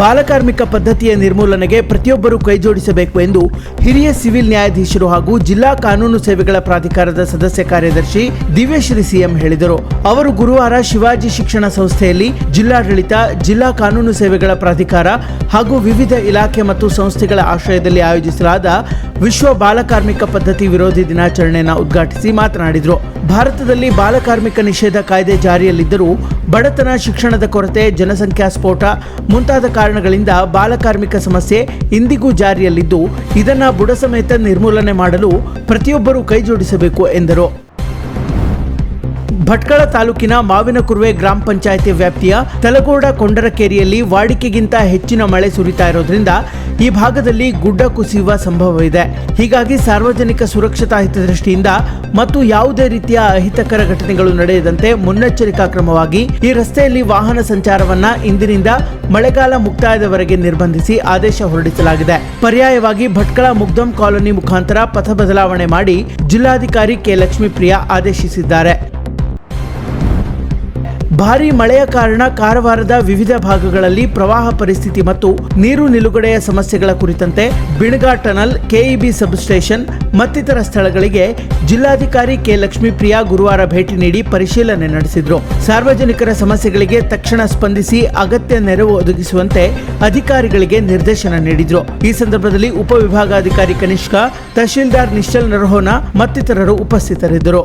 ಬಾಲಕಾರ್ಮಿಕ ಪದ್ಧತಿಯ ನಿರ್ಮೂಲನೆಗೆ ಪ್ರತಿಯೊಬ್ಬರೂ ಕೈಜೋಡಿಸಬೇಕು ಎಂದು ಹಿರಿಯ ಸಿವಿಲ್ ನ್ಯಾಯಾಧೀಶರು ಹಾಗೂ ಜಿಲ್ಲಾ ಕಾನೂನು ಸೇವೆಗಳ ಪ್ರಾಧಿಕಾರದ ಸದಸ್ಯ ಕಾರ್ಯದರ್ಶಿ ದಿವ್ಯಶ್ರೀ ಸಿಎಂ ಹೇಳಿದರು. ಅವರು ಗುರುವಾರ ಶಿವಾಜಿ ಶಿಕ್ಷಣ ಸಂಸ್ಥೆಯಲ್ಲಿ ಜಿಲ್ಲಾಡಳಿತ, ಜಿಲ್ಲಾ ಕಾನೂನು ಸೇವೆಗಳ ಪ್ರಾಧಿಕಾರ ಹಾಗೂ ವಿವಿಧ ಇಲಾಖೆ ಮತ್ತು ಸಂಸ್ಥೆಗಳ ಆಶ್ರಯದಲ್ಲಿ ಆಯೋಜಿಸಲಾದ ವಿಶ್ವ ಬಾಲಕಾರ್ಮಿಕ ಪದ್ಧತಿ ವಿರೋಧಿ ದಿನಾಚರಣೆಯನ್ನು ಉದ್ಘಾಟಿಸಿ ಮಾತನಾಡಿದರು. ಭಾರತದಲ್ಲಿ ಬಾಲಕಾರ್ಮಿಕ ನಿಷೇಧ ಕಾಯ್ದೆ ಜಾರಿಯಲ್ಲಿದ್ದರೂ ಬಡತನ ಶಿಕ್ಷಣದ ಕೊರತೆ, ಜನಸಂಖ್ಯಾ ಸ್ಫೋಟ ಮುಂತಾದ ಕಾರಣಗಳಿಂದ ಬಾಲಕಾರ್ಮಿಕ ಸಮಸ್ಯೆ ಇಂದಿಗೂ ಜಾರಿಯಲ್ಲಿದ್ದು ಇದನ್ನು ಬುಡಸಮೇತ ನಿರ್ಮೂಲನೆ ಮಾಡಲು ಪ್ರತಿಯೊಬ್ಬರೂ ಕೈಜೋಡಿಸಬೇಕು ಎಂದರು. ಭಟ್ಕಳ ತಾಲೂಕಿನ ಮಾವಿನಕುರ್ವೆ ಗ್ರಾಮ ಪಂಚಾಯಿತಿ ವ್ಯಾಪ್ತಿಯ ತಲಗೋಡ ಕೊಂಡರಕೇರಿಯಲ್ಲಿ ವಾಡಿಕೆಗಿಂತ ಹೆಚ್ಚಿನ ಮಳೆ ಸುರಿತಾ ಇರೋದ್ರಿಂದ ಈ ಭಾಗದಲ್ಲಿ ಗುಡ್ಡ ಕುಸಿಯುವ ಸಂಭವವಿದೆ. ಹೀಗಾಗಿ ಸಾರ್ವಜನಿಕ ಸುರಕ್ಷತಾ ಹಿತದೃಷ್ಟಿಯಿಂದ ಮತ್ತು ಯಾವುದೇ ರೀತಿಯ ಅಹಿತಕರ ಘಟನೆಗಳು ನಡೆಯದಂತೆ ಮುನ್ನೆಚ್ಚರಿಕಾ ಕ್ರಮವಾಗಿ ಈ ರಸ್ತೆಯಲ್ಲಿ ವಾಹನ ಸಂಚಾರವನ್ನ ಇಂದಿನಿಂದ ಮಳೆಗಾಲ ಮುಕ್ತಾಯದವರೆಗೆ ನಿರ್ಬಂಧಿಸಿ ಆದೇಶ ಹೊರಡಿಸಲಾಗಿದೆ. ಪರ್ಯಾಯವಾಗಿ ಭಟ್ಕಳ ಮುಗ್ದಂ ಕಾಲೋನಿ ಮುಖಾಂತರ ಪಥ ಬದಲಾವಣೆ ಮಾಡಿ ಜಿಲ್ಲಾಧಿಕಾರಿ ಕೆ ಲಕ್ಷ್ಮೀಪ್ರಿಯಾ ಆದೇಶಿಸಿದ್ದಾರೆ. ಭಾರೀ ಮಳೆಯ ಕಾರಣ ಕಾರವಾರದ ವಿವಿಧ ಭಾಗಗಳಲ್ಲಿ ಪ್ರವಾಹ ಪರಿಸ್ಥಿತಿ ಮತ್ತು ನೀರು ನಿಲುಗಡೆಯ ಸಮಸ್ಯೆಗಳ ಕುರಿತಂತೆ ಬಿಣಗಾ ಟನಲ್, ಕೆಇಬಿ ಸಬ್ಸ್ಟೇಷನ್ ಮತ್ತಿತರ ಸ್ಥಳಗಳಿಗೆ ಜಿಲ್ಲಾಧಿಕಾರಿ ಕೆ ಲಕ್ಷ್ಮೀಪ್ರಿಯಾ ಗುರುವಾರ ಭೇಟಿ ನೀಡಿ ಪರಿಶೀಲನೆ ನಡೆಸಿದರು. ಸಾರ್ವಜನಿಕರ ಸಮಸ್ಯೆಗಳಿಗೆ ತಕ್ಷಣ ಸ್ಪಂದಿಸಿ ಅಗತ್ಯ ನೆರವು ಒದಗಿಸುವಂತೆ ಅಧಿಕಾರಿಗಳಿಗೆ ನಿರ್ದೇಶನ ನೀಡಿದರು. ಈ ಸಂದರ್ಭದಲ್ಲಿ ಉಪವಿಭಾಗಾಧಿಕಾರಿ ಕನಿಷ್ಕ ತಹಶೀಲ್ದಾರ್ ನಿಶ್ಚಲ್ ನರಹೋನ ಮತ್ತಿತರರು ಉಪಸ್ಥಿತರಿದ್ದರು.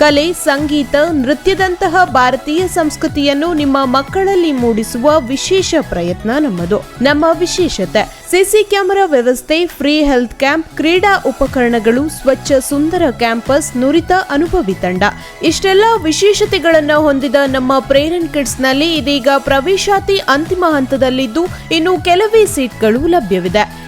ಕಲೆ, ಸಂಗೀತ, ನೃತ್ಯದಂತಹ ಭಾರತೀಯ ಸಂಸ್ಕೃತಿಯನ್ನು ನಿಮ್ಮ ಮಕ್ಕಳಲ್ಲಿ ಮೂಡಿಸುವ ವಿಶೇಷ ಪ್ರಯತ್ನ ನಮ್ಮದು. ನಮ್ಮ ವಿಶೇಷತೆ ಸಿಸಿ ಕ್ಯಾಮೆರಾ ವ್ಯವಸ್ಥೆ ಫ್ರೀ ಹೆಲ್ತ್ ಕ್ಯಾಂಪ್ ಕ್ರೀಡಾ ಉಪಕರಣಗಳು, ಸ್ವಚ್ಛ ಸುಂದರ ಕ್ಯಾಂಪಸ್, ನುರಿತ ಅನುಭವಿ ತಂಡ. ಇಷ್ಟೆಲ್ಲ ವಿಶೇಷತೆಗಳನ್ನು ಹೊಂದಿದ ನಮ್ಮ ಪ್ರೇರಣ್ ಕಿಡ್ಸ್ನಲ್ಲಿ ಇದೀಗ ಪ್ರವೇಶಾತಿ ಅಂತಿಮ ಹಂತದಲ್ಲಿದ್ದು ಇನ್ನು ಕೆಲವೇ ಸೀಟ್ಗಳು ಲಭ್ಯವಿದೆ.